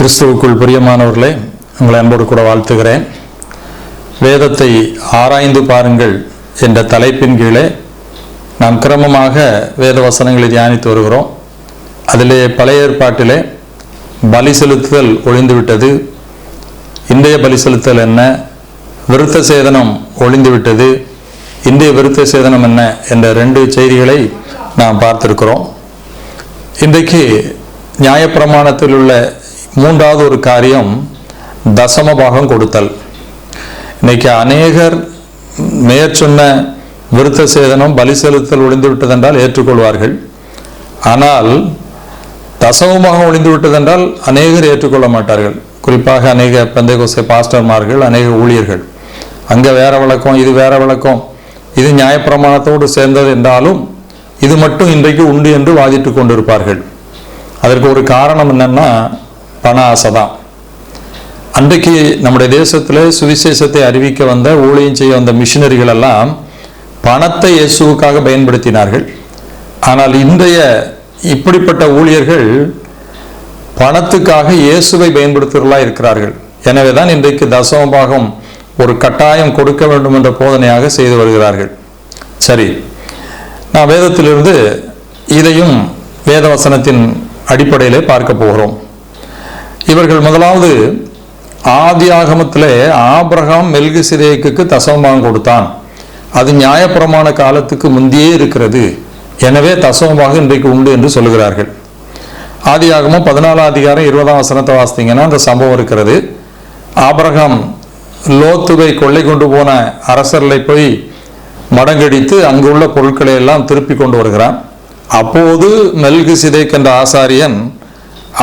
கிறிஸ்துவுக்குள் பிரியமானவர்களே உங்களை அன்போடு கூட வாழ்த்துகிறேன். வேதத்தை ஆராய்ந்து பாருங்கள் என்ற தலைப்பின் கீழே நாம் கிரமமாக வேத வசனங்களை தியானித்து வருகிறோம். அதிலே பழைய ஏற்பாட்டிலே பலி செலுத்துதல் ஒழிந்துவிட்டது. இன்றைய பலி செலுத்தல் என்ன? விருத்த சேதனம் ஒழிந்துவிட்டது. இன்றைய விருத்த சேதனம் என்ன என்ற ரெண்டு செய்திகளை நாம் பார்த்திருக்கிறோம். இன்றைக்கு நியாயப்பிரமாணத்தில் உள்ள மூன்றாவது ஒரு காரியம் தசம பாகம் கொடுத்தல். இன்னைக்கு அநேகர் மேற்சொன்ன விருத்த சேதனம் பலி செலுத்தல் ஒளிந்து விட்டதென்றால் ஏற்றுக்கொள்வார்கள். ஆனால் தசமமாக ஒளிந்து விட்டதென்றால் அநேகர் ஏற்றுக்கொள்ள மாட்டார்கள். குறிப்பாக அநேக பந்தைகோசை பாஸ்டர்மார்கள் அநேக ஊழியர்கள். அங்கே வேற வழக்கம் இது வேற வழக்கம். இது நியாயப்பிரமாணத்தோடு சேர்ந்தது என்றாலும் இது மட்டும் இன்றைக்கு உண்டு என்று வாதிட்டு கொண்டிருப்பார்கள். அதற்கு ஒரு காரணம் என்னன்னா பண ஆசை தான் அன்றைக்கு நம்முடைய தேசத்தில் சுவிசேஷத்தை அறிவிக்க வந்த ஊழியம் செய்ய வந்த மிஷினரிகள் எல்லாம் பணத்தை இயேசுவுக்காக பயன்படுத்தினார்கள். ஆனால் இன்றைய இப்படிப்பட்ட ஊழியர்கள் பணத்துக்காக இயேசுவை பயன்படுத்துகிறவர்களா இருக்கிறார்கள். எனவே தான் இன்றைக்கு தசமபாகம் ஒரு கட்டாயம் கொடுக்க வேண்டும் என்ற போதனையாக செய்து வருகிறார்கள். சரி நான் வேதத்திலிருந்து இதையும் வேதவசனத்தின் அடிப்படையிலே பார்க்க போகிறோம். இவர்கள் முதலாவது ஆதி ஆகமத்திலே ஆபிரகாம் மெல்கு சிரேக்குக்கு கொடுத்தான். அது நியாயப்பிரமாண காலத்துக்கு முந்தையே இருக்கிறது. எனவே தசமமாக இன்றைக்கு உண்டு என்று சொல்லுகிறார்கள். ஆகமும் பதினாலாம் அதிகாரம் இருபதாம் வசனத்தை வாசித்தீங்கன்னா அந்த சம்பவம் இருக்கிறது. ஆபிரகாம் லோத்துவை கொள்ளை கொண்டு போன அரசர்களை போய் மடங்கடித்து அங்கு உள்ள பொருட்களை எல்லாம் திருப்பி கொண்டு வருகிறான். அப்போது மெல்கு சிதைக் என்ற ஆசாரியன்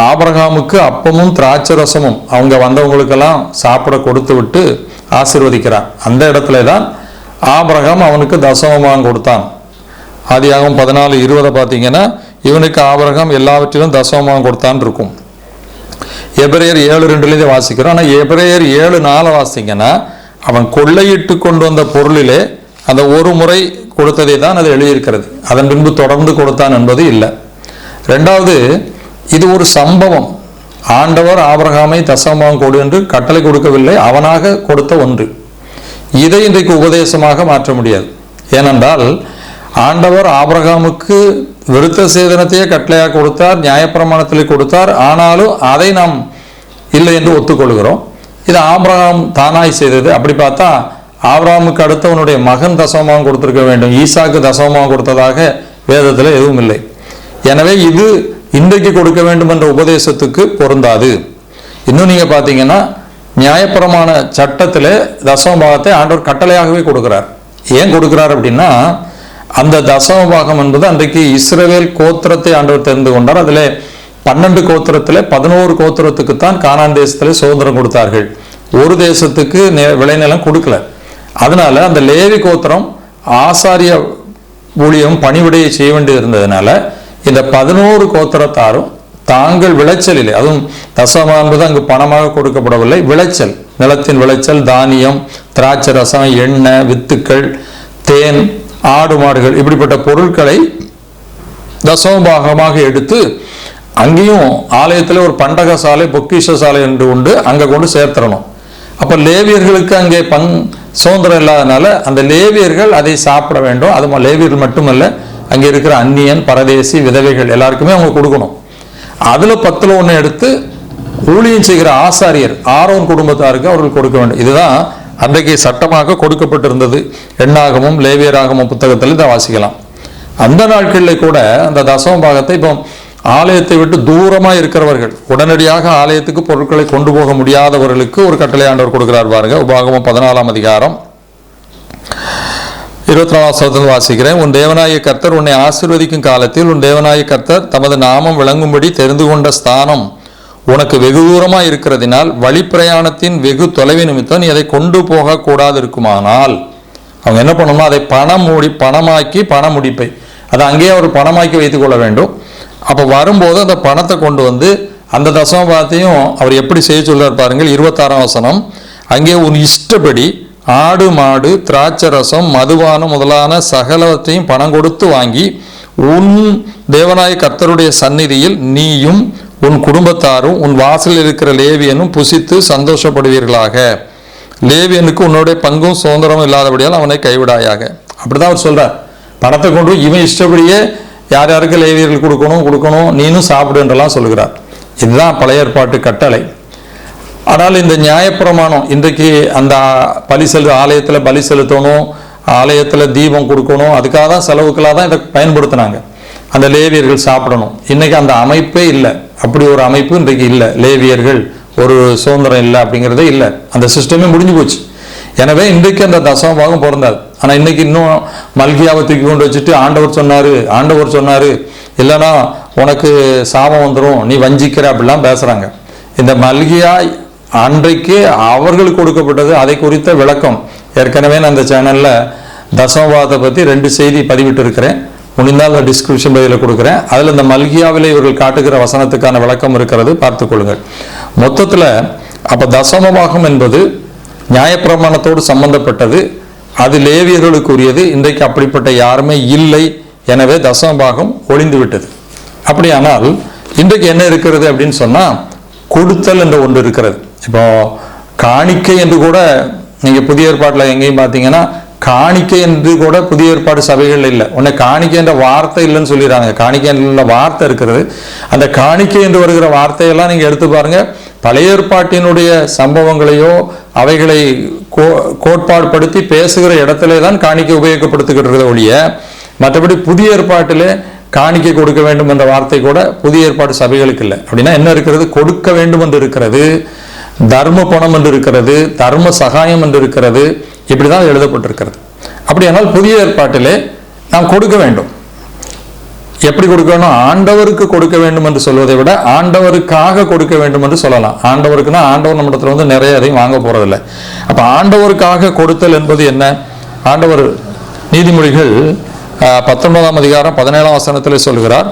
ஆபரகாமுக்கு அப்பமும் திராட்சை ரசமும் அவங்க வந்தவங்களுக்கெல்லாம் சாப்பிட கொடுத்து விட்டு ஆசிர்வதிக்கிறான் அந்த இடத்துல தான் ஆபரகாம் அவனுக்கு தசமமாக கொடுத்தான். ஆதியாகவும் பதினாலு இருபதை பார்த்தீங்கன்னா இவனுக்கு ஆபரகம் எல்லாவற்றிலும் தசமமாக கொடுத்தான் இருக்கும். எபிரேயர் ஏழு ரெண்டுலேருந்து வாசிக்கிறோம். ஆனால் எபிரேயர் ஏழு நாளை வாசிங்கன்னா அவன் கொள்ளையிட்டு கொண்டு வந்த பொருளிலே அந்த ஒரு முறை கொடுத்ததை தான் அது எழுதியிருக்கிறது. அதன் பின்பு தொடர்ந்து கொடுத்தான் என்பது இல்லை. ரெண்டாவது இது ஒரு சம்பவம். ஆண்டவர் ஆபிரகாமை தசமம் கொடு என்று கட்டளை கொடுக்கவில்லை அவனாக கொடுத்த ஒன்று. இதை இன்றைக்கு உபதேசமாக மாற்ற முடியாது. ஏனென்றால் ஆண்டவர் ஆபரகாமுக்கு விருத்த சேதனத்தையே கட்டளையாக கொடுத்தார் நியாயப்பிரமாணத்தில் கொடுத்தார் ஆனாலும் அதை நாம் இல்லை என்று ஒத்துக்கொள்கிறோம். இது ஆபிரகாம் தானாய் செய்தது. அப்படி பார்த்தா ஆபிரகாமுக்கு அடுத்தவனுடைய மகன் தசமமாக கொடுத்திருக்க வேண்டும். ஈசாக்கு தசமமாக கொடுத்ததாக வேதத்தில் எதுவும் இல்லை. எனவே இது இன்றைக்கு கொடுக்க வேண்டும் என்ற உபதேசத்துக்கு பொருந்தாது. இன்னும் நீங்க பார்த்தீங்கன்னா நியாயப்பிரமாண சட்டத்தில் தசமபாகத்தை ஆண்டவர் கட்டளையாகவே கொடுக்கிறார். ஏன் கொடுக்கிறார் அப்படின்னா அந்த தசமபாகம் என்பது அன்றைக்கு இஸ்ரேல் கோத்திரத்தை ஆண்டவர் தெரிந்து கொண்டார். அதில் பன்னெண்டு கோத்திரத்தில் பதினோரு கோத்திரத்துக்கு தான் கானான் தேசத்தில் சுதந்திரம் கொடுத்தார்கள். ஒரு தேசத்துக்கு நே- விளைநிலம் கொடுக்கல. அதனால அந்த லேவி கோத்திரம் ஆசாரிய ஊழியம் பணிவிடையை செய்ய வேண்டி இருந்ததுனால இந்த பதினோரு கோத்திரத்தாரும் தாங்கள் விளைச்சலில் அதுவும் தசமா என்பது அங்கு பணமாக கொடுக்கப்படவில்லை விளைச்சல் நிலத்தின் விளைச்சல் தானியம் திராட்சை ரசம் எண்ணெய் வித்துக்கள் தேன் ஆடு மாடுகள் இப்படிப்பட்ட பொருட்களை தசமபாகமாக எடுத்து அங்கேயும் ஆலயத்தில் ஒரு பண்டக சாலை பொக்கிஷ சாலை என்று உண்டு அங்கே கொண்டு சேர்த்துடணும். அப்போ லேவியர்களுக்கு அங்கே பங் சுதந்திரம் இல்லாதனால அந்த லேவியர்கள் அதை சாப்பிட வேண்டும். அது லேவியர்கள் மட்டுமல்ல அங்கே இருக்கிற அந்நியன் பரதேசி விதவைகள் எல்லாருக்குமே அவங்க கொடுக்கணும். அதில் பத்தில் ஒன்று எடுத்து ஊழியம் செய்கிற ஆசாரியர் ஆரோன் குடும்பத்தாருக்கு அவர்கள் கொடுக்க வேண்டும். இதுதான் அன்றைக்கு சட்டமாக கொடுக்கப்பட்டிருந்தது. எண்ணாகமும் லேவியராகமும் புத்தகத்தில் இதை வாசிக்கலாம். அந்த நாட்களில் கூட அந்த தசம பாகத்தை இப்போ ஆலயத்தை விட்டு தூரமாக இருக்கிறவர்கள் உடனடியாக ஆலயத்துக்கு பொருட்களை கொண்டு போக முடியாதவர்களுக்கு ஒரு கட்டளை ஆண்டவர் கொடுக்கிறார் பாருங்க. உபாகமம் பதினாலாம் அதிகாரம். இருபத்தி நாலாம் சதத்தில் வாசிக்கிறேன். உன் தேவனாய கர்த்தர் உன்னை ஆசிர்வதிக்கும் காலத்தில் உன் தேவனாய கர்த்தர் தமது நாமம் விளங்கும்படி தெரிந்து கொண்ட ஸ்தானம். உனக்கு வெகு தூரமா இருக்கிறதினால் வழிப்பிரயாணத்தின் வெகு தொலைவு நிமித்தம் நீ அதை கொண்டு போக கூடாது இருக்குமானால் அவங்க என்ன பண்ணணும்னா அதை பணம் மூடி பணமாக்கி பண முடிப்பை. அதை அங்கேயே அவர் பணமாக்கி வைத்துக் கொள்ள வேண்டும். அப்போ வரும்போது அந்த பணத்தை கொண்டு வந்து அந்த தசமபாத்தையும் அவர் எப்படி செய்ய சொல்றார் பாருங்கள். இருபத்தாறாம் வசனம். அங்கே உன் இஷ்டப்படி ஆடு மாடு திராட்சை ரசம் மதுபானம் முதலான சகலத்தையும் பணம் கொடுத்து வாங்கி உன் தேவனாய கர்த்தருடைய சந்நிதியில் நீயும் உன் குடும்பத்தாரும் உன் வாசலில் இருக்கிற லேவியனும் புசித்து சந்தோஷப்படுவீர்களாக. லேவியனுக்கு உன்னுடைய பங்கும் சுதந்திரமும் இல்லாதபடியால் அவனை கைவிடாயாக. அப்படிதான் அவர் சொல்றார். பணத்தை கொண்டு இவன் இஷ்டப்படியே யார் யாருக்கு லேவியர்கள் கொடுக்கணும் கொடுக்கணும் நீனும் சாப்பிடுன்றலாம் சொல்கிறார் இதுதான் பழைய ஏற்பாட்டு கட்டளை. ஆனால் இந்த நியாயப்பிரமாணம் இன்றைக்கு அந்த பலி செலு ஆலயத்தில் பலி செலுத்தணும் ஆலயத்தில் தீபம் கொடுக்கணும் அதுக்காக தான் செலவுக்களாக தான் இதை பயன்படுத்தினாங்க. அந்த லேவியர்கள் சாப்பிடணும். இன்றைக்கி அந்த அமைப்பே இல்லை. அப்படி ஒரு அமைப்பு இன்றைக்கு இல்லை. லேவியர்கள் ஒரு சுதந்திரம் இல்லை அப்படிங்கிறதே இல்லை. அந்த சிஸ்டமே முடிஞ்சு போச்சு. எனவே இன்றைக்கு அந்த தசம பாகம் பிறந்தாது ஆனால் இன்றைக்கி இன்னும் மல்கியாவை தூக்கி கொண்டு வச்சுட்டு ஆண்டவர் சொன்னார் ஆண்டவர் சொன்னார் இல்லைன்னா உனக்கு சாபம் வந்துடும் நீ வஞ்சிக்கிற அப்படிலாம் பேசுகிறாங்க இந்த மல்கியா அன்றைக்கு அவர்களுக்கு கொடுக்கப்பட்டது அதை குறித்த விளக்கம். ஏற்கனவே நான் அந்த சேனலில் தசமபாதத்தை பற்றி ரெண்டு செய்தி பதிவிட்டு இருக்கிறேன் முடிந்தால் டிஸ்கிரிப்ஷன் பதிவில் கொடுக்குறேன். அதில் இந்த மல்கியாவில் இவர்கள் காட்டுகிற வசனத்துக்கான விளக்கம் இருக்கிறது. பார்த்துக்கொள்ளுங்கள் மொத்தத்தில் அப்போ தசமபாகம் என்பது நியாயப்பிரமாணத்தோடு சம்பந்தப்பட்டது. அது லேவியர்களுக்குரியது. இன்றைக்கு அப்படிப்பட்ட யாருமே இல்லை. எனவே தசமபாகம் ஒளிந்து விட்டது அப்படியானால் இன்றைக்கு என்ன இருக்கிறது அப்படின்னு சொன்னால் கொடுத்தல் என்ற ஒன்று இருக்கிறது. இப்போ காணிக்கை என்று கூட நீங்க புதிய ஏற்பாட்டில் எங்கேயும் பார்த்தீங்கன்னா காணிக்கை என்று கூட புதிய ஏற்பாடு சபைகள் இல்லை. உன்னை காணிக்கை என்ற வார்த்தை இல்லைன்னு சொல்லிடுறாங்க. காணிக்கை என்ற வார்த்தை இருக்கிறது அந்த காணிக்கை என்று வருகிற வார்த்தையெல்லாம் நீங்க எடுத்து பாருங்க. பழைய ஏற்பாட்டினுடைய சம்பவங்களையோ அவைகளை கோ- கோட்பாடுபடுத்தி பேசுகிற இடத்திலே தான் காணிக்கை உபயோகப்படுத்துகிறது ஒழிய மற்றபடி புதிய ஏற்பாட்டிலே காணிக்கை கொடுக்க வேண்டும் என்ற வார்த்தை கூட புதிய ஏற்பாடு சபைகளுக்கு இல்லை. அப்படின்னா என்ன இருக்கிறது? கொடுக்க வேண்டும் என்று இருக்கிறது. தர்ம பணம் என்று இருக்கிறது தர்ம சகாயம் என்று இருக்கிறது இப்படிதான் எழுதப்பட்டிருக்கிறது. அப்படியானால் புதிய ஏற்பாட்டிலே நாம் கொடுக்க வேண்டும். எப்படி கொடுக்க வேண்டும் ஆண்டவருக்கு கொடுக்க வேண்டும் என்று சொல்வதை விட ஆண்டவருக்காக கொடுக்க வேண்டும் என்று சொல்லலாம். ஆண்டவருக்குன்னா ஆண்டவர் நம்மிடத்தில் வந்து நிறைய அதையும் வாங்க போறதில்லை. அப்ப ஆண்டவருக்காக கொடுத்தல் என்பது என்ன? ஆண்டவர் நீதிமொழிகள் பத்தொன்பதாம் அதிகாரம் பதினேழாம் வசனத்தில் சொல்கிறார்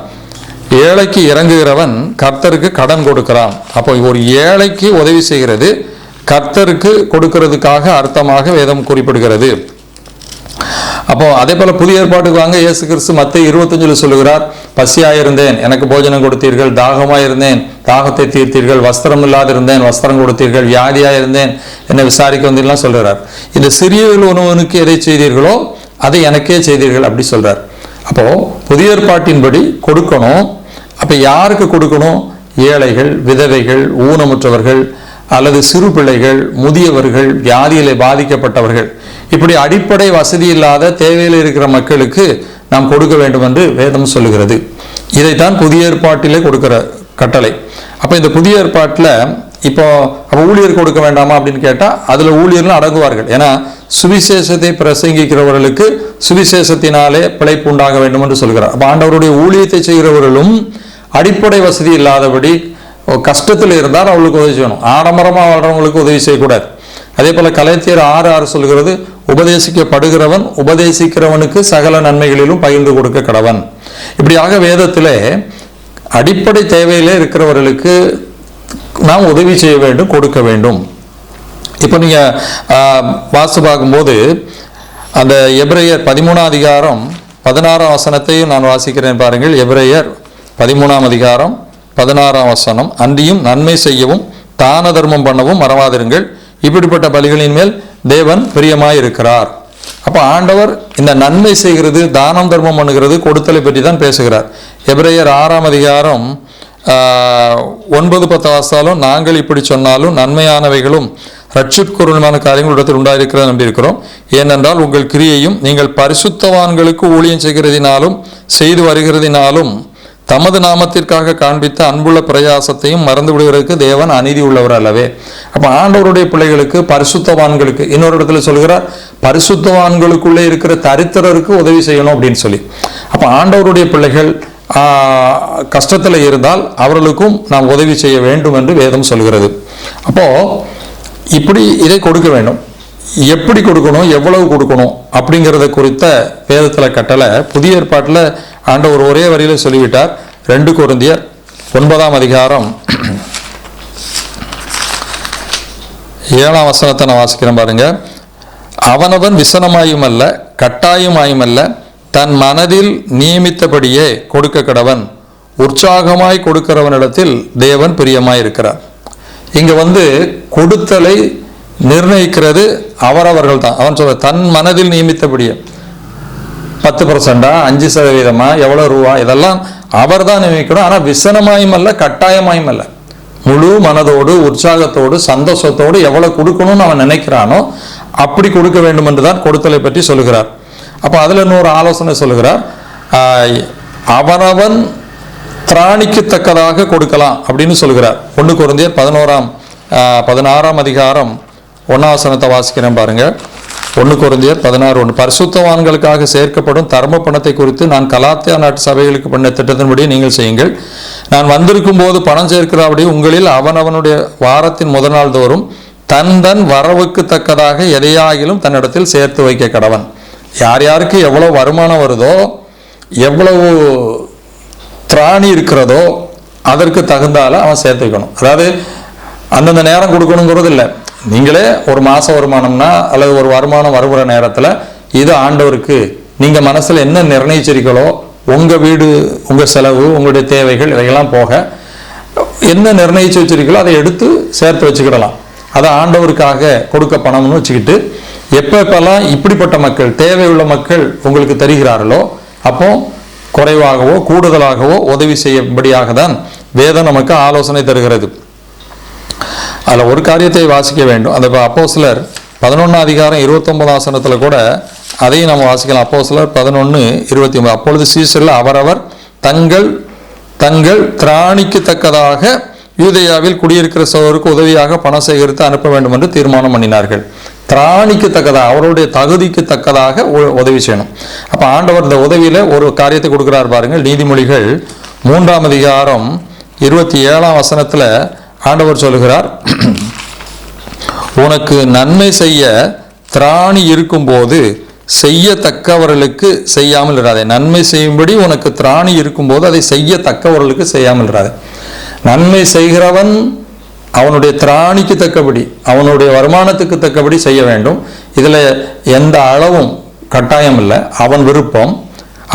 ஏழைக்கு இறங்குகிறவன் கர்த்தருக்கு கடன் கொடுக்கிறான். அப்போ ஒரு ஏழைக்கு உதவி செய்கிறது கர்த்தருக்கு கொடுக்கிறதுக்காக அர்த்தமாக வேதம் குறிப்பிடுகிறது. அப்போ அதே போல புதிய ஏற்பாட்டுக்கு வாங்க இயேசு கிறிஸ்து மத்திய இருபத்தஞ்சில் சொல்லுகிறார் பசியாயிருந்தேன் எனக்கு போஜனம் கொடுத்தீர்கள் தாகமாயிருந்தேன் தாகத்தை தீர்த்தீர்கள் வஸ்திரம் இல்லாதிருந்தேன் வஸ்திரம் கொடுத்தீர்கள் வியாதியாயிருந்தேன் என்னை விசாரிக்க வந்தீர்கள்லாம் சொல்கிறார் இந்த சிறியவர்கள் ஒருவனுக்கு எதை செய்தீர்களோ அதை எனக்கே செய்தீர்கள் அப்படி சொல்றார். அப்போது புதிய ஏற்பாட்டின்படி கொடுக்கணும். அப்போ யாருக்கு கொடுக்கணும்? ஏழைகள் விதவைகள் ஊனமுற்றவர்கள் அல்லது சிறு பிள்ளைகள் முதியவர்கள் வியாதியிலே பாதிக்கப்பட்டவர்கள். இப்படி அடிப்படை வசதி இல்லாத தேவையில் இருக்கிற மக்களுக்கு நாம் கொடுக்க வேண்டும் என்று வேதம் சொல்லுகிறது. இதைத்தான் புதிய ஏற்பாட்டிலே கொடுக்கிற கட்டளை. அப்போ இந்த புதிய ஏற்பாட்டில் இப்போ அப்போ ஊழியர் கொடுக்க வேண்டாமா அப்படின்னு கேட்டால் அதில் ஊழியர்கள் அடங்குவார்கள். ஏன்னா சுவிசேஷத்தை பிரசங்கிக்கிறவர்களுக்கு சுவிசேஷத்தினாலே பிழைப்பு உண்டாக வேண்டும் என்று சொல்கிறார். அப்போ ஆண்டவருடைய ஊழியத்தை செய்கிறவர்களும் அடிப்படை வசதி இல்லாதபடி கஷ்டத்தில் இருந்தால் அவளுக்கு உதவி செய்யணும். ஆடம்பரமாக வாழ்றவங்களுக்கு உதவி செய்யக்கூடாது. அதே போல் கலைத்தியர் ஆறு ஆறு சொல்கிறது உபதேசிக்கப்படுகிறவன் உபதேசிக்கிறவனுக்கு சகல நன்மைகளிலும் பகிர்ந்து கொடுக்க கடவன். இப்படியாக வேதத்திலே அடிப்படை தேவையிலே இருக்கிறவர்களுக்கு நாம் உதவி செய்ய வேண்டும் கொடுக்க வேண்டும். இப்போ நீங்க வாசு பார்க்கும்போது அந்த எப்ரையர் பதிமூணாம் அதிகாரம் பதினாறாம் வசனத்தையும் நான் வாசிக்கிறேன் பாருங்கள். எப்ரையர் பதிமூணாம் அதிகாரம் பதினாறாம் வசனம். அன்றியும் நன்மை செய்யவும் தான தர்மம் பண்ணவும் மறவாதிருங்கள். இப்படிப்பட்ட பலிகளின் மேல் தேவன் பிரியமாயிருக்கிறார். அப்போ ஆண்டவர் இந்த நன்மை செய்கிறது தானம் தர்மம் பண்ணுகிறது கொடுத்தலை பற்றி தான் பேசுகிறார். எப்ரையர் ஆறாம் அதிகாரம் ஒன்பது பத்து வாசாலும் நாங்கள் இப்படி சொன்னாலும் நன்மையானவைகளும் ரட்சிப்புக்குரியமான காரியங்களிடத்தில் உண்டாயிருக்கிறத நம்பியிருக்கிறோம். ஏனென்றால் உங்கள் கிரியையும் நீங்கள் பரிசுத்தவான்களுக்கு ஊழியம் செய்கிறதினாலும் செய்து வருகிறதினாலும் தமது நாமத்திற்காக காண்பித்த அன்புள்ள பிரயாசத்தையும் மறந்து விடுவதற்கு தேவன் அநீதி உள்ளவர் அல்லவே. அப்போ ஆண்டவருடைய பிள்ளைகளுக்கு பரிசுத்தவான்களுக்கு இன்னொரு இடத்துல சொல்கிறார் பரிசுத்தவான்களுக்குள்ளே இருக்கிற தரித்திரருக்கு உதவி செய்யணும் அப்படின்னு சொல்லி. அப்போ ஆண்டவருடைய பிள்ளைகள் கஷ்டத்தில் இருந்தால் அவர்களுக்கும் நாம் உதவி செய்ய வேண்டும் என்று வேதம் சொல்கிறது. அப்போது இப்படி இதை கொடுக்க வேண்டும். எப்படி கொடுக்கணும் எவ்வளவு கொடுக்கணும் அப்படிங்கிறத குறித்த வேதத்தில் கட்டளை புதிய ஏற்பாட்டில் ஆண்டவர் ஒரே வரியில சொல்லிவிட்டார். ரெண்டு குருந்தியர் ஒன்பதாம் அதிகாரம் ஏழாம் வசனத்தை நான் வாசிக்கிறேன் பாருங்க. அவனவன் விசனமாயும் அல்ல கட்டாயமாயும் அல்ல தன் மனதில் நியமித்தபடியே கொடுக்க கடவன் உற்சாகமாய் கொடுக்கிறவனிடத்தில் தேவன் பிரியமாய் இருக்கிறார் இங்கே வந்து கொடுத்தலை நிர்ணயிக்கிறது அவரவர்கள் தான். அவன் சொல்ற தன் மனதில் நியமித்தபடியே. பத்து பர்சண்டா அஞ்சு சதவீதமா எவ்வளோ ரூபா இதெல்லாம் அவர் தான் நியமிக்கணும். ஆனால் விசனமாயும் அல்ல கட்டாயமாயும் அல்ல. முழு மனதோடு உற்சாகத்தோடு சந்தோஷத்தோடு எவ்வளோ கொடுக்கணும்னு அவன் நினைக்கிறானோ அப்படி கொடுக்க வேண்டும் என்று தான் கொடுத்தலை பற்றி சொல்கிறார் அப்போ அதில் இன்னொரு ஆலோசனை சொல்லுகிறார் அவனவன் திராணிக்கு தக்கதாக கொடுக்கலாம் அப்படின்னு சொல்லுகிறார். ஒன்று குருந்தியர் பதினோராம் பதினாறாம் அதிகாரம் ஒன்னாவசனத்தை வாசிக்கிறேன் பாருங்கள் ஒன்று குருந்தியர் பதினாறு ஒன்று பரிசுத்தவான்களுக்காக சேர்க்கப்படும் தர்ம பணத்தை குறித்து நான் கலாத்தியா நாட்டு சபைகளுக்கு பண்ண திட்டத்தின்படி நீங்கள் செய்யுங்கள். நான் வந்திருக்கும் போது பணம் சேர்க்கிறபடி உங்களில் அவனவனுடைய வாரத்தின் முதல் நாள் தோறும் தன் தன் வரவுக்கு தக்கதாக எதையாகிலும் தன்னிடத்தில் சேர்த்து வைக்க கடவன். யார் யாருக்கு எவ்வளோ வருமானம் வருதோ எவ்வளவு திராணி இருக்கிறதோ அதற்கு தகுந்தால அவன் சேர்த்து வைக்கணும் அதாவது அந்தந்த நேரம் கொடுக்கணுங்கிறது இல்லை. நீங்களே ஒரு மாத வருமானம்னா அல்லது ஒரு வருமானம் வருகிற நேரத்தில் இது ஆண்டவருக்கு நீங்கள் மனசில் என்ன நிர்ணயிச்சிருக்கீங்களோ உங்கள் வீடு உங்கள் செலவு உங்களுடைய தேவைகள் இதையெல்லாம் போக என்ன நிர்ணயித்து வச்சுருக்கீங்களோ அதை எடுத்து சேர்த்து வச்சுக்கிடலாம். அதை ஆண்டவருக்காக கொடுக்க பணம்னு வச்சுக்கிட்டு எப்போ எப்பெல்லாம் இப்படிப்பட்ட மக்கள் தேவையுள்ள மக்கள் உங்களுக்கு தருகிறார்களோ அப்போ குறைவாகவோ கூடுதலாகவோ உதவி செய்யும்படியாக தான் வேதம் நமக்கு ஆலோசனை தருகிறது. அதில் ஒரு காரியத்தை வாசிக்க வேண்டும். அந்த அப்போ சிலர் பதினொன்று அதிகாரம் இருபத்தொம்பது ஆசனத்தில் கூட அதையும் நம்ம வாசிக்கலாம். அப்போ சிலர் பதினொன்று இருபத்தி ஒன்பது அப்பொழுது சீசரில் அவரவர் தங்கள் தங்கள் திராணிக்கு தக்கதாக குடியிருக்கிற சோருக்கு உதவியாக பணம் சேகரித்து அனுப்ப வேண்டும் என்று தீர்மானம் பண்ணினார்கள். திராணிக்கு தக்கதாக அவருடைய தகுதிக்கு தக்கதாக உ- உதவி செய்யணும். அப்போ ஆண்டவர் இந்த உதவியில் ஒரு காரியத்தை கொடுக்குறார் பாருங்கள். நீதிமொழிகள் மூன்றாம் அதிகாரம் இருபத்தி ஏழாம் வசனத்தில் ஆண்டவர் சொல்லுகிறார் உனக்கு நன்மை செய்ய திராணி இருக்கும்போது செய்யத்தக்கவர்களுக்கு செய்யாமல் இராதே. நன்மை செய்யும்படி உனக்கு திராணி இருக்கும்போது அதை செய்யத்தக்கவர்களுக்கு செய்யாமல் இராதே. நன்மை செய்கிறவன் அவனுடைய திராணிக்கு தக்கபடி அவனுடைய வருமானத்துக்கு தக்கபடி செய்ய வேண்டும். இதில் எந்த அளவும் கட்டாயம் இல்லை. அவன் விருப்பம்.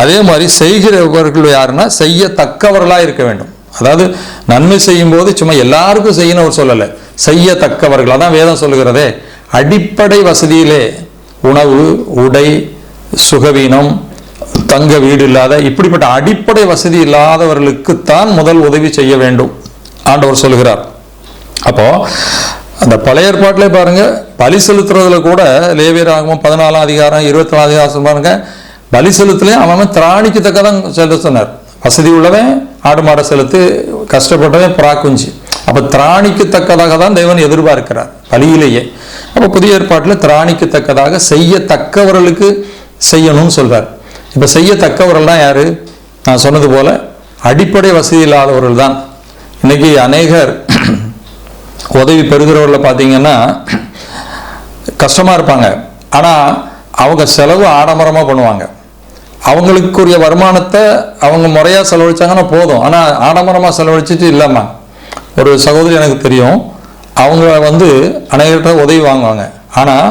அதே மாதிரி செய்கிறவர்கள் யாருன்னா செய்யத்தக்கவர்களாக இருக்க வேண்டும். அதாவது நன்மை செய்யும் போது சும்மா எல்லாருக்கும் செய்யணும் அவர் சொல்லலை. செய்யத்தக்கவர்கள் அதான் வேதம் சொல்லுகிறதே. அடிப்படை வசதியிலே உணவு உடை சுகவீனம் தங்க வீடு இல்லாத இப்படிப்பட்ட அடிப்படை வசதி இல்லாதவர்களுக்குத்தான் முதல் உதவி செய்ய வேண்டும். ஆண்டவர் சொல்லுகிறார். அப்போ அந்த பழைய ஏற்பாட்டிலே பாருங்க பலி செலுத்துறதுல கூட லேவியராகவும் பதினாலாம் அதிகாரம் இருபத்தி நாலாம் அதிகாரம் பாருங்க பலி செலுத்துலயும் அவன் திராணிக்கு தக்கதான் செலுத்த சொன்னார். வசதி உள்ளவன் ஆடு மாடை செலுத்து கஷ்டப்பட்டவன் பிராக்குஞ்சு அப்போ திராணிக்கு தக்கதாக தான் தேவன் எதிர்பார்க்கிறார் பலியிலேயே. அப்போ புதிய ஏற்பாட்டில் திராணிக்கு தக்கதாக செய்யத்தக்கவர்களுக்கு செய்யணும்னு சொல்கிறார் இப்போ செய்யத்தக்கவர்கள்லாம் யார்? நான் சொன்னது போல் அடிப்படை வசதி இல்லாதவர்கள் தான் இன்னைக்கு அநேகர் உதவி பெறுகிறவர்களை பார்த்தீங்கன்னா கஷ்டமாக இருப்பாங்க. ஆனால் அவங்க செலவு ஆடம்பரமாக பண்ணுவாங்க. அவங்களுக்குரிய வருமானத்தை அவங்க முறையாக செலவழிச்சாங்கன்னா போதும். ஆனால் ஆடம்பரமாக செலவழிச்சிட்டு இல்லாமல் ஒரு சகோதரி எனக்கு தெரியும் அவங்க வந்து அநேகர்கிட்ட உதவி வாங்குவாங்க. ஆனால்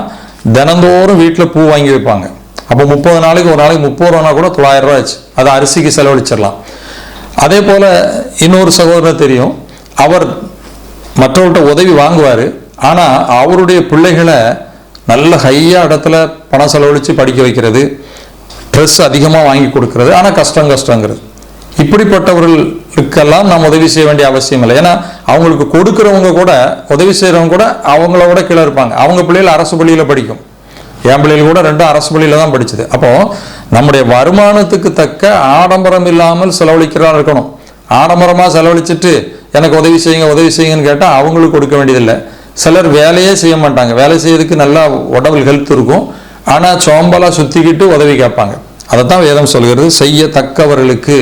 தினந்தோறும் வீட்டில் பூ வாங்கி வைப்பாங்க. அப்போ முப்பது நாளைக்கு ஒரு நாளைக்கு முப்பது ரூபானா கூட தொள்ளாயிரம் ரூபா ஆச்சு. அதை அரிசிக்கு செலவழிச்சிடலாம். அதே போல் இன்னொரு சகோதரர் தெரியும். அவர் மற்றவர்கிட்ட உதவி வாங்குவார். ஆனால் அவருடைய பிள்ளைகளை நல்ல ஹையாக இடத்துல பணம் செலவழித்து படிக்க வைக்கிறது ட்ரெஸ் அதிகமாக வாங்கி கொடுக்கறது ஆனால் கஷ்டம் கஷ்டங்கிறது. இப்படிப்பட்டவர்களுக்கெல்லாம் நாம் உதவி செய்ய வேண்டிய அவசியம் இல்லை. ஏன்னா அவங்களுக்கு கொடுக்குறவங்க கூட உதவி செய்கிறவங்க கூட அவங்களோட கீழே இருப்பாங்க. அவங்க பிள்ளைகள் அரசு பள்ளியில் படிக்கும். என் பிள்ளைகள் கூட ரெண்டும் அரசு பள்ளியில் தான் படிச்சது. அப்போது நம்முடைய வருமானத்துக்கு தக்க ஆடம்பரம் இல்லாமல் செலவழிக்கிறதா இருக்கணும். ஆடம்பரமாக செலவழிச்சிட்டு எனக்கு உதவி செய்யுங்க உதவி செய்யுங்கன்னு கேட்டால் அவங்களுக்கு கொடுக்க வேண்டியதில்லை. சிலர் வேலையே செய்ய மாட்டாங்க. வேலை செய்யறதுக்கு நல்லா உடம்புல ஹெல்த் இருக்கும். ஆனால் சோம்பலாக சுற்றிக்கிட்டு உதவி கேட்பாங்க. அதைத்தான் வேதம் சொல்கிறது செய்யத்தக்கவர்களுக்கு.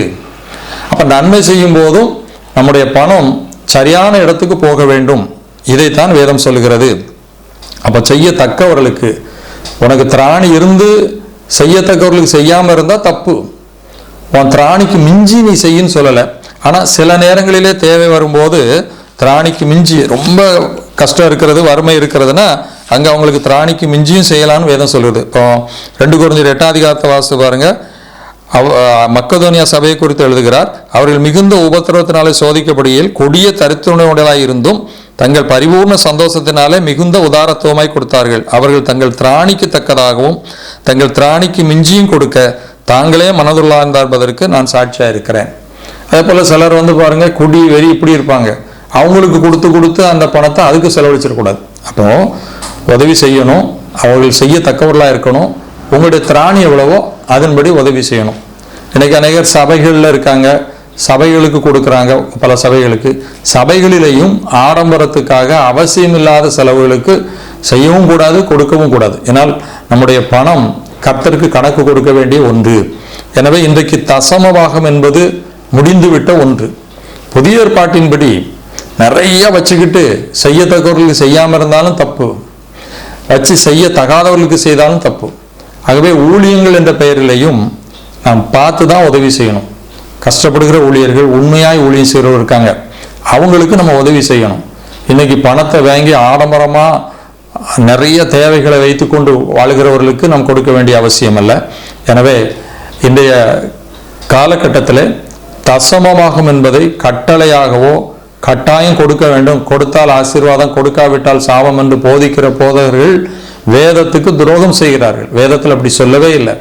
அப்போ நன்மை செய்யும் போதும் நம்முடைய பணம் சரியான இடத்துக்கு போக வேண்டும். இதைத்தான் வேதம் சொல்லுகிறது அப்போ செய்யத்தக்கவர்களுக்கு உனக்கு திராணி இருந்து செய்யத்தக்கவர்களுக்கு செய்யாமல் இருந்தால் தப்பு. உன் திராணிக்கு மிஞ்சி நீ செய்யுன்னு சொல்லலை. ஆனால் சில நேரங்களிலே தேவை வரும்போது திராணிக்கு மிஞ்சி ரொம்ப கஷ்டம் இருக்கிறது வறுமை இருக்கிறதுனா அங்கே அவங்களுக்கு திராணிக்கு மிஞ்சியும் செய்யலாம்னு வேதம் சொல்லுது. இப்போ ரெண்டு குறைஞ்சர் எட்டாம் அதிகாரத்தை வாசித்து பாருங்கள் அவ மக்கதோனியா சபையை குறித்து எழுதுகிறார். அவர்கள் மிகுந்த உபத்திரவத்தினாலே சோதிக்கப்படுகையில் கொடிய தரித்திரனுடையவர்களாய் இருந்தும் தங்கள் பரிபூர்ண சந்தோஷத்தினாலே மிகுந்த உதாரத்துவமாய் கொடுத்தார்கள். அவர்கள் தங்கள் திராணிக்கு தக்கதாகவும் தங்கள் திராணிக்கு மிஞ்சியும் கொடுக்க தாங்களே மனதுள்ளார்ந்தார்பதற்கு நான் சாட்சியாக இருக்கிறேன் அதே போல் சிலர் வந்து பாருங்கள் குடி வெறி இப்படி இருப்பாங்க. அவங்களுக்கு கொடுத்து கொடுத்து அந்த பணத்தை அதுக்கு செலவழிச்சிடக்கூடாது. அப்போ உதவி செய்யணும் அவர்கள் செய்யத்தக்கவர்களாக இருக்கணும். உங்களுடைய திராணி எவ்வளவோ அதன்படி உதவி செய்யணும். இன்றைக்கி அநேகர் சபைகளில் இருக்காங்க சபைகளுக்கு கொடுக்குறாங்க பல சபைகளுக்கு. சபைகளிலேயும் ஆடம்பரத்துக்காக அவசியமில்லாத செலவுகளுக்கு செய்யவும் கூடாது கொடுக்கவும் கூடாது. ஏன்னால் நம்முடைய பணம் கர்த்தருக்கு கணக்கு கொடுக்க வேண்டிய ஒன்று. எனவே இன்றைக்கு தசமபாகம் என்பது முடிந்துவிட்ட ஒன்று. புதிய ஏற்பாட்டின்படி நிறைய வச்சுக்கிட்டு செய்யத்தக்கவர்களுக்கு செய்யாமல் இருந்தாலும் தப்பு. வச்சு செய்ய தகாதவர்களுக்கு செய்தாலும் தப்பு. ஆகவே ஊழியங்கள் என்ற பெயரிலையும் நாம் பார்த்து தான் உதவி செய்யணும். கஷ்டப்படுகிற ஊழியர்கள் உண்மையாய் ஊழியம் செய்கிறவர் இருக்காங்க. அவங்களுக்கு நம்ம உதவி செய்யணும். இன்னைக்கு பணத்தை வாங்கி ஆடம்பரமாக நிறைய தேவைகளை வைத்துக்கொண்டு வாழ்கிறவர்களுக்கு நாம் கொடுக்க வேண்டிய அவசியம் அல்ல. எனவே இன்றைய காலகட்டத்தில் தசமமாகும் என்பதை கட்டளையாகவோ கட்டாயம் கொடுக்க வேண்டும். கொடுத்தால் ஆசீர்வாதம் கொடுக்காவிட்டால் சாபம் என்று போதிக்கிற போதகர்கள் வேதத்துக்கு துரோகம் செய்கிறார்கள். வேதத்தில் அப்படி சொல்லவே இல்லை.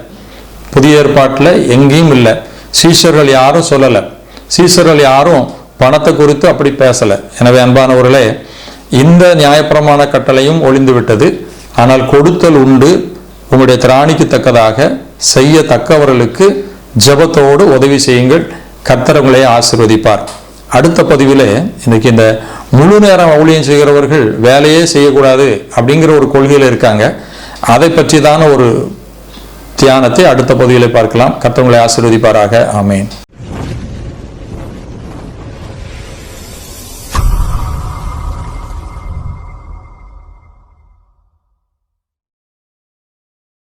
புதிய ஏற்பாட்டில் எங்கேயும் இல்லை. சீஷர்கள் யாரும் சொல்லலை. சீஷர்கள் யாரும் பணத்தை குறித்து அப்படி பேசலை. எனவே அன்பானவர்களே இந்த நியாயப்பிரமாண கட்டளையும் ஒளிந்து விட்டது ஆனால் கொடுத்தல் உண்டு. உங்களுடைய திராணிக்கு தக்கதாக செய்யத்தக்கவர்களுக்கு ஜெபத்தோடு உதவி செய்யுங்கள். கர்த்தரவங்களை ஆசிர்வதிப்பார். அடுத்த பதிவிலே இன்னைக்கு இந்த முழு நேரம் ஊழியம் செய்கிறவர்கள் வேலையே செய்யக்கூடாது அப்படிங்கிற ஒரு கொள்கையில் இருக்காங்க. அதை பற்றிதான ஒரு தியானத்தை அடுத்த பகுதியில் பார்க்கலாம். கர்த்தவங்களை ஆசிர்வதிப்பாராக ஆசீர்வதிப்பாராக. ஆமேன்.